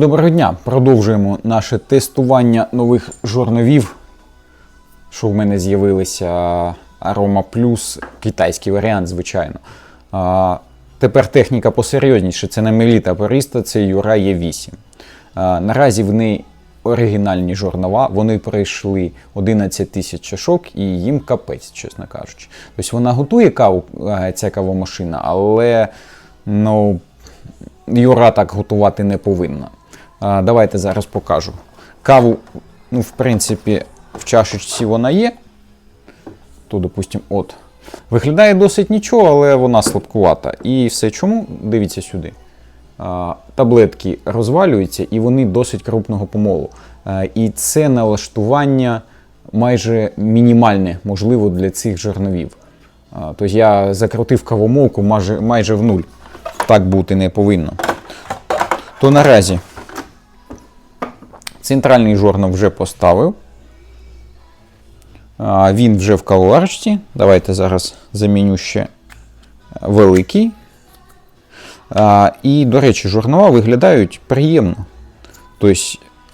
Доброго дня! Продовжуємо наше тестування нових жорновів. Що в мене з'явилися Aroma Plus, китайський варіант, звичайно. А, тепер техніка посерйозніше. Це не Меліта Пориста, це Юра Є8. А, наразі в неї оригінальні жорнова. Вони пройшли 11 тисяч чашок і їм капець, чесно кажучи. Тобто вона готує каву, е, ця кавомашина, але ну, Юра так готувати не повинна. Давайте зараз покажу. Каву, ну, в принципі, в чашечці вона є. То, допустимо, от. Виглядає досить нічого, але вона слабкувата. І все чому? Дивіться сюди. Таблетки розвалюються і вони досить крупного помолу. І це налаштування майже мінімальне, можливо, для цих жерновів. Тобто я закрутив кавомолку майже, майже в нуль. Так бути не повинно. То наразі центральний жорнов вже поставив. Він вже в кавоварочці. Давайте зараз заміню ще великий. І, до речі, журнала виглядають приємно. Тобто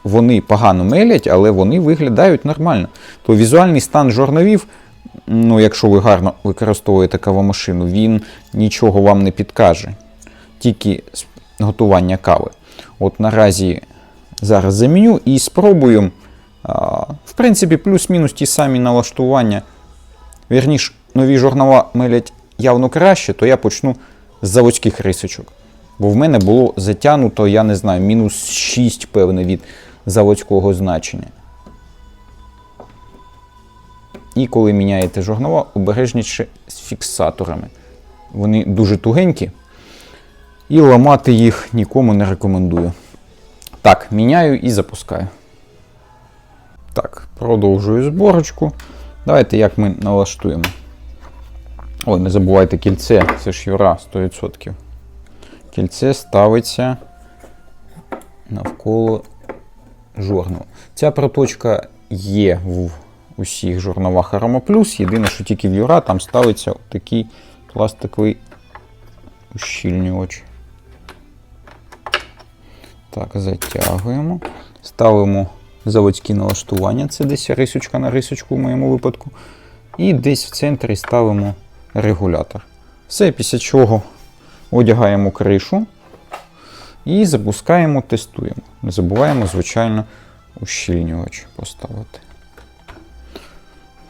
вони погано мелять, але вони виглядають нормально. То візуальний стан журновів, ну, якщо ви гарно використовуєте кавомашину, він нічого вам не підкаже. Тільки готування кави. От наразі зараз заміню і спробую. В принципі, плюс-мінус ті самі налаштування. Вірніш, нові журнала мелять явно краще, то я почну з заводських рисочок. Бо в мене було затягнуто, я не знаю, мінус 6, певне, від заводського значення. І коли міняєте журнала, обережніше з фіксаторами. Вони дуже тугенькі. І ламати їх нікому не рекомендую. Так, міняю і запускаю. Так, продовжую зборочку. Давайте як ми налаштуємо. Ой, не забувайте кільце, це ж Юра 100%. Кільце ставиться навколо жорнова. Ця проточка є в усіх жорновах Aroma Plus. Єдине, що тільки в Юра там ставиться такий пластиковий ущільнювач. Так, затягуємо. Ставимо заводські налаштування. Це десь рисочка на рисочку в моєму випадку. І десь в центрі ставимо регулятор. Все, після чого одягаємо кришу і запускаємо, тестуємо. Не забуваємо, звичайно, ущільнювач поставити.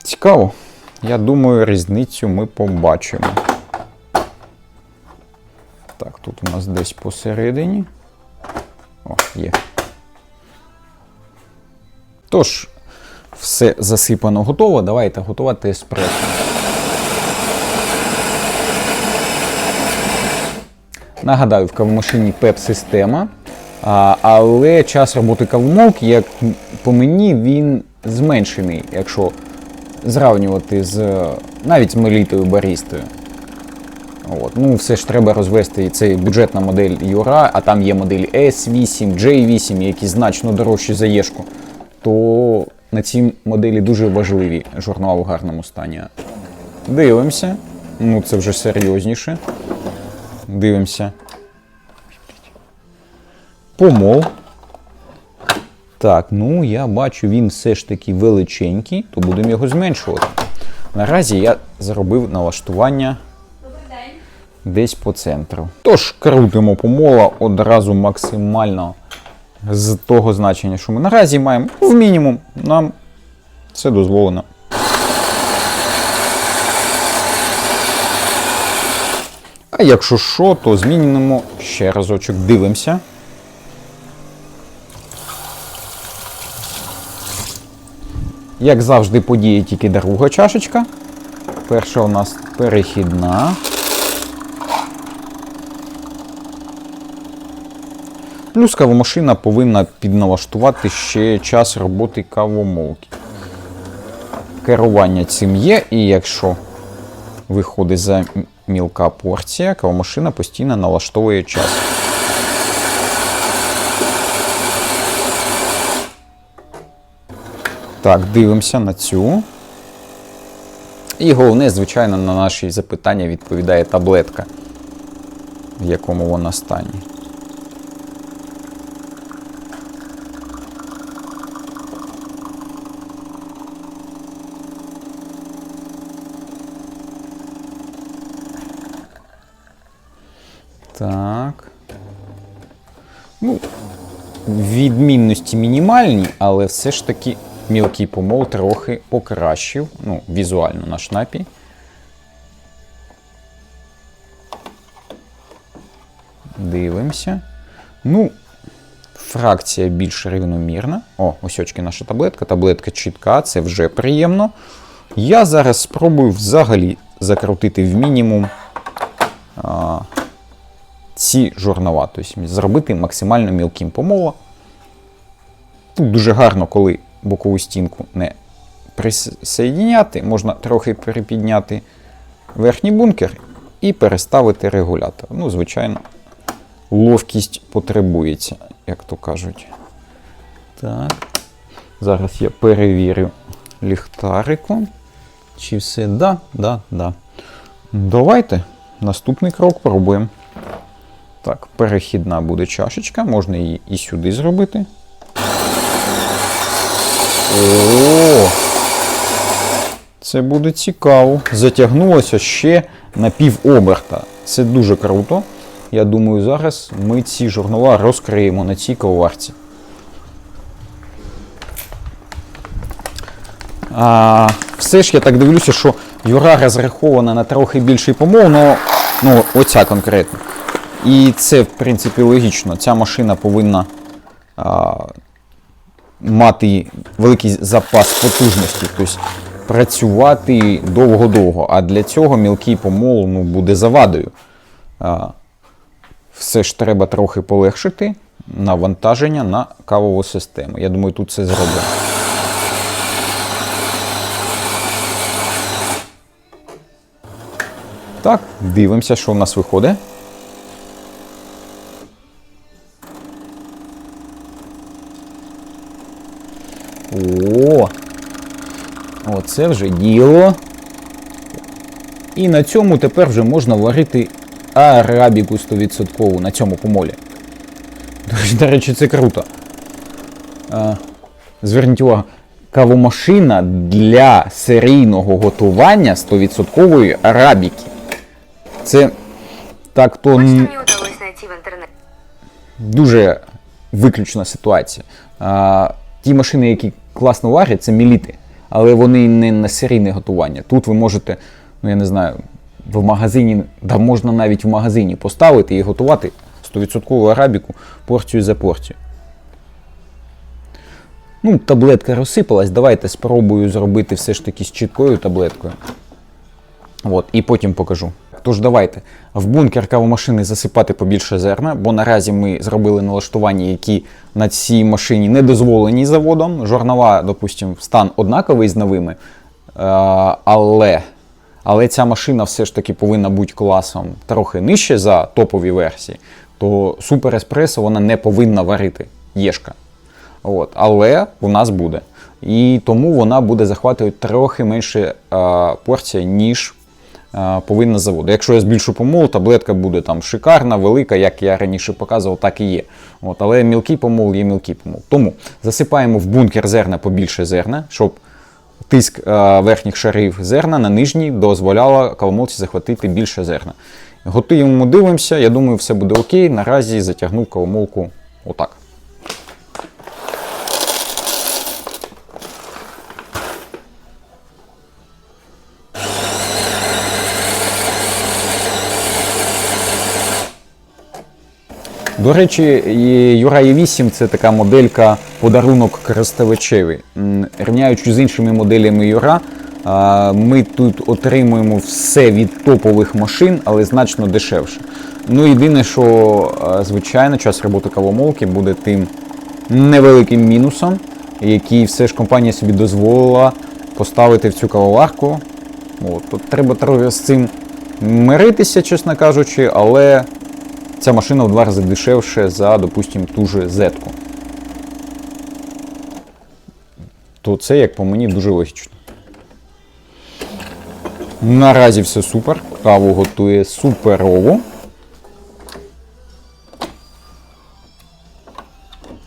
Цікаво. Я думаю, різницю ми побачимо. Так, тут у нас десь посередині. О, є. Тож, все засипано готово. Давайте готувати еспресо. Нагадаю, в кавомашині PEP-система, але час роботи кавомолки, як по мені, він зменшений, якщо зрівнювати з навіть з мелітою барістою. От. Ну, все ж треба розвести і це бюджетна модель Юра, а там є моделі S8, J8, які значно дорожчі за Єшку. То на цій моделі дуже важливі журнала в гарному стані. Дивимося. Ну, це вже серйозніше. Дивимося. Помол. Так, ну я бачу, він все ж таки величенький, то будемо його зменшувати. Наразі я зробив налаштування десь по центру. Тож крутимо помола одразу максимально з того значення, що ми наразі маємо в мінімум. Нам це дозволено. А якщо що, то змінимо ще разочок. Дивимося. Як завжди, подіє тільки друга чашечка. Перша у нас перехідна. Плюс кавомашина повинна підналаштувати ще час роботи кавомолки. Керування цим є, і якщо виходить за мілка порція, кавомашина постійно налаштовує час. Так, дивимося на цю. І головне, звичайно, на наші запитання відповідає таблетка, в якому вона стані. Так. Ну, відмінності мінімальні, але все ж таки мілкий помол трохи покращив. Ну, візуально наш напій. Дивимося. Ну, фракція більш рівномірна. О, ось очки наша таблетка. Таблетка чітка, це вже приємно. Я зараз спробую взагалі закрутити в мінімум а, ці жорнова. Тобто зробити максимально мілким помола. Тут дуже гарно, коли бокову стінку не присоєдиняти, можна трохи перепідняти верхній бункер і переставити регулятор. Ну, звичайно, ловкість потребується, як то кажуть. Так. Зараз я перевірю ліхтариком. Чи все да, да, да. Давайте наступний крок пробуємо. Так, перехідна буде чашечка, можна її і сюди зробити. О! Це буде цікаво. Затягнулося ще на пів оберта. Це дуже круто. Я думаю, зараз ми ці журнала розкриємо на цій коварці. А, все ж я так дивлюся, що Юра розрахована на трохи більший помол, но, ну, оця конкретно. І це, в принципі, логічно. Ця машина повинна а, мати великий запас потужності, тобто працювати довго-довго. А для цього мілкий помол ну, буде завадою. А, все ж треба трохи полегшити навантаження на кавову систему. Я думаю, тут це зроблено. Так, дивимося, що в нас виходить. Оце вже діло. І на цьому тепер вже можна варити арабіку 100% на цьому помолі. До речі, це круто. Зверніть увагу, кавомашина для серійного готування 100% арабіки. Це так то дуже виключна ситуація. Ті машини, які класно варять, це міліти, але вони не на серійне готування. Тут ви можете, ну я не знаю, в магазині, да можна навіть в магазині поставити і готувати 100% арабіку порцію за порцію. Ну, таблетка розсипалась. Давайте спробую зробити все ж таки з чіткою таблеткою. От, і потім покажу. Тож давайте в бункер кавомашини засипати побільше зерна, бо наразі ми зробили налаштування, які на цій машині не дозволені заводом. Жорнова, допустимо, стан однаковий з новими. Е, але, але ця машина все ж таки повинна бути класом трохи нижче за топові версії. То Супер Еспресо вона не повинна варити єшка. От, але у нас буде. І тому вона буде захватувати трохи менше е, порція, ніж повинна заводу. Якщо я збільшу помол, таблетка буде там шикарна, велика, як я раніше показував, так і є. От, але мілкий помол є мілкий помол. Тому засипаємо в бункер зерна побільше зерна, щоб тиск е, верхніх шарів зерна на нижній дозволяло кавомолці захватити більше зерна. Готуємо, дивимося, я думаю, все буде окей. Наразі затягнув кавомолку отак. До речі, Юра E8 це така моделька подарунок користувачеві. Рівняючи з іншими моделями Юра, ми тут отримуємо все від топових машин, але значно дешевше. Ну, єдине, що, звичайно, час роботи кавомолки буде тим невеликим мінусом, який все ж компанія собі дозволила поставити в цю кавоварку. От, тут треба трохи з цим миритися, чесно кажучи, але ця машина в два рази дешевше за, допустимо, ту же зетку. То це, як по мені, дуже логічно. Наразі все супер. Каву готує суперово.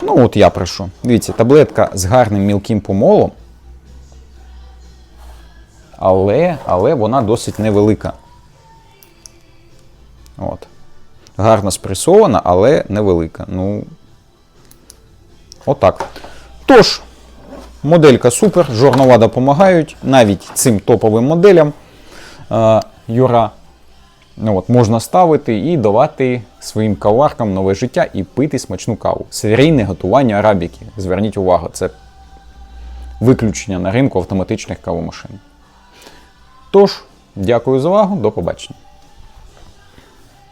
Ну, от я прошу. Дивіться, таблетка з гарним мілким помолом. Але, але вона досить невелика. От. Гарно спресована, але невелика. Ну, отак. Тож, моделька супер, жорнова допомагають навіть цим топовим моделям. Е, Юра ну, от, можна ставити і давати своїм каваркам нове життя і пити смачну каву. Серійне готування арабіки. Зверніть увагу, це виключення на ринку автоматичних кавомашин. Тож, дякую за увагу, до побачення.